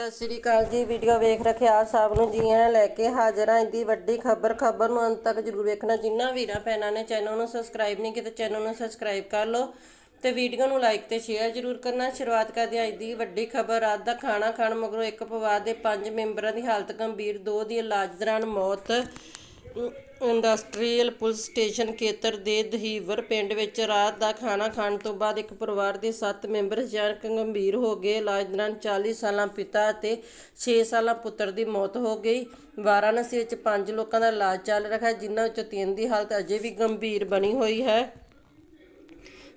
ਸਤਿ ਸ੍ਰੀ ਅਕਾਲ ਜੀ, ਵੀਡੀਓ ਵੇਖ ਰੱਖਿਆ ਸਭ ਨੂੰ, ਜੀ ਆਇਆਂ ਲੈ ਕੇ ਹਾਜ਼ਰ ਹਾਂ ਇੰਦੀ ਵੱਡੀ ਖਬਰ। ਖਬਰ ਨੂੰ ਅੰਤ ਤੱਕ ਜਰੂਰ ਵੇਖਣਾ ਜਿੰਨਾ ਵੀਰਾਂ ਭੈਣਾਂ ਨੇ ਚੈਨਲ ਨੂੰ ਸਬਸਕ੍ਰਾਈਬ ਨਹੀਂ ਕੀਤਾ, ਚੈਨਲ ਨੂੰ ਸਬਸਕ੍ਰਾਈਬ ਕਰ ਲਓ ਤੇ ਵੀਡੀਓ ਨੂੰ ਲਾਈਕ ਤੇ ਸ਼ੇਅਰ ਜਰੂਰ ਕਰਨਾ। ਸ਼ੁਰੂਆਤ ਕਰਦੇ ਹਾਂ ਅੱਜ ਦੀ ਵੱਡੀ ਖਬਰ। ਰਾਤ ਦਾ ਖਾਣਾ ਖਾਣ ਮਗਰੋਂ ਇੱਕ ਪਰਿਵਾਰ ਦੇ ਪੰਜ ਮੈਂਬਰਾਂ ਦੀ ਹਾਲਤ ਗੰਭੀਰ, ਦੋ ਦੀ ਇਲਾਜ ਦੌਰਾਨ ਮੌਤ। ਇੰਡਸਟਰੀਅਲ ਪੁਲਿਸ ਸਟੇਸ਼ਨ ਖੇਤਰ ਦੇ ਦਹੀਵਰ ਪਿੰਡ ਵਿੱਚ ਰਾਤ ਦਾ ਖਾਣਾ ਖਾਣ ਤੋਂ ਬਾਅਦ ਇੱਕ ਪਰਿਵਾਰ ਦੇ 7 ਮੈਂਬਰ ਅਚਾਨਕ ਗੰਭੀਰ ਹੋ ਗਏ। ਇਲਾਜ ਦੌਰਾਨ 40 ਸਾਲਾਂ ਪਿਤਾ ਅਤੇ 6 ਸਾਲਾਂ ਪੁੱਤਰ ਦੀ ਮੌਤ ਹੋ ਗਈ। ਵਾਰਾਣਸੀ ਵਿੱਚ 5 ਲੋਕਾਂ ਦਾ ਇਲਾਜ ਚੱਲ ਰਿਹਾ ਹੈ, ਜਿਨ੍ਹਾਂ ਵਿੱਚੋਂ 3 ਦੀ ਹਾਲਤ ਅਜੇ ਵੀ ਗੰਭੀਰ ਬਣੀ ਹੋਈ ਹੈ।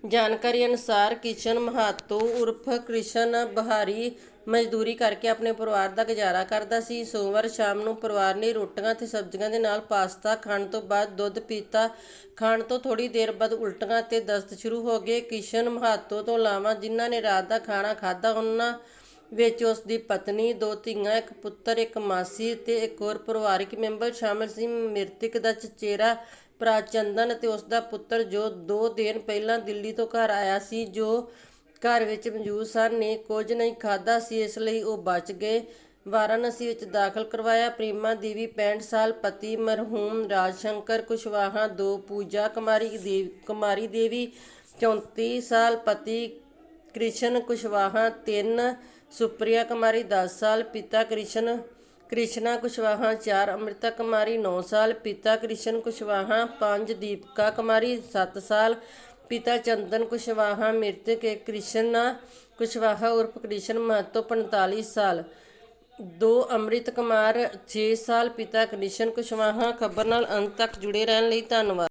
ਜਾਣਕਾਰੀ ਅਨੁਸਾਰ ਕਿਸ਼ਨ ਮਹਾਤੋ ਉਰਫ ਕ੍ਰਿਸ਼ਨ ਬਹਾਰੀ ਮਜ਼ਦੂਰੀ ਕਰਕੇ ਆਪਣੇ ਪਰਿਵਾਰ ਦਾ ਗੁਜ਼ਾਰਾ ਕਰਦਾ ਸੀ। ਸੋਮਵਾਰ ਸ਼ਾਮ ਨੂੰ ਪਰਿਵਾਰ ਨੇ ਰੋਟੀਆਂ ਤੇ ਸਬਜ਼ੀਆਂ ਦੇ ਨਾਲ ਪਾਸਤਾ ਖਾਣ ਤੋਂ ਬਾਅਦ ਦੁੱਧ ਪੀਤਾ। ਖਾਣ ਤੋਂ ਥੋੜੀ ਦੇਰ ਬਾਅਦ ਉਲਟੀਆਂ ਤੇ ਦਸਤ ਸ਼ੁਰੂ ਹੋ ਗਏ। ਕਿਸ਼ਨ ਮਹਾਤੋ ਤੋਂ ਇਲਾਵਾ ਜਿਨ੍ਹਾਂ ਨੇ ਰਾਤ ਦਾ ਖਾਣਾ ਖਾਧਾ, ਉਹਨਾਂ ਵਿੱਚ ਉਸ ਦੀ ਪਤਨੀ, ਦੋ ਧੀਆਂ, ਇੱਕ ਪੁੱਤਰ, ਇੱਕ ਮਾਸੀ ਤੇ ਇੱਕ ਹੋਰ ਪਰਿਵਾਰਕ ਮੈਂਬਰ ਸ਼ਾਮਲ ਸੀ। ਮ੍ਰਿਤਕ ਦਾ ਚਚੇਰਾ ਪ੍ਰਾਚੰਦਨ ਅਤੇ ਉਸ ਦਾ ਪੁੱਤਰ ਜੋ 2 ਦਿਨ ਪਹਿਲਾਂ ਦਿੱਲੀ ਤੋਂ ਘਰ ਆਇਆ ਸੀ, ਜੋ ਘਰ ਵਿੱਚ ਮੌਜੂਦ ਸਨ, ਨੇ ਕੁਝ ਨਹੀਂ ਖਾਦਾ ਸੀ, ਇਸ ਲਈ ਉਹ ਬਚ ਗਏ। ਵਾਰਾਣਸੀ ਵਿੱਚ ਦਾਖਲ ਕਰਵਾਇਆ ਪ੍ਰੀਮਾ ਦੇਵੀ 65 ਸਾਲ ਪਤੀ ਮਰਹੂਮ ਰਾਜ ਸ਼ੰਕਰ ਕੁਸ਼ਵਾਹਾ, ਦੋ ਪੂਜਾ ਕੁਮਾਰੀ ਦੇਵ ਕੁਮਾਰੀ ਦੇਵੀ 34 ਸਾਲ ਪਤੀ ਕ੍ਰਿਸ਼ਨ ਕੁਸ਼ਵਾਹਾ 3 ਸੁਪ੍ਰਿਆ ਕੁਮਾਰੀ 10 ਸਾਲ ਪਿਤਾ ਕ੍ਰਿਸ਼ਨ ਕ੍ਰਿਸ਼ਨਾ ਕੁਸ਼ਵਾਹਾ 4 ਅੰਮ੍ਰਿਤਾ ਕੁਮਾਰੀ 9 ਸਾਲ, ਪਿਤਾ ਕ੍ਰਿਸ਼ਨ ਕੁਸ਼ਵਾਹਾ 5 ਦੀਪਕਾ ਕੁਮਾਰੀ 7 ਸਾਲ, ਪਿਤਾ ਚੰਦਨ ਕੁਸ਼ਵਾਹਾ, ਮ੍ਰਿਤਕ ਕ੍ਰਿਸ਼ਨਾ ਕੁਸ਼ਵਾਹਾ ਉਰਫ ਕ੍ਰਿਸ਼ਨ ਮਹਤੋ 45 ਸਾਲ। ਦੋ ਅੰਮ੍ਰਿਤ ਕੁਮਾਰ 6 ਸਾਲ, ਪਿਤਾ ਕ੍ਰਿਸ਼ਨ ਕੁਸ਼ਵਾਹਾ, ਖਬਰ ਨਾਲ ਅੰਤ ਤੱਕ ਜੁੜੇ ਰਹਿਣ ਲਈ ਧੰਨਵਾਦ।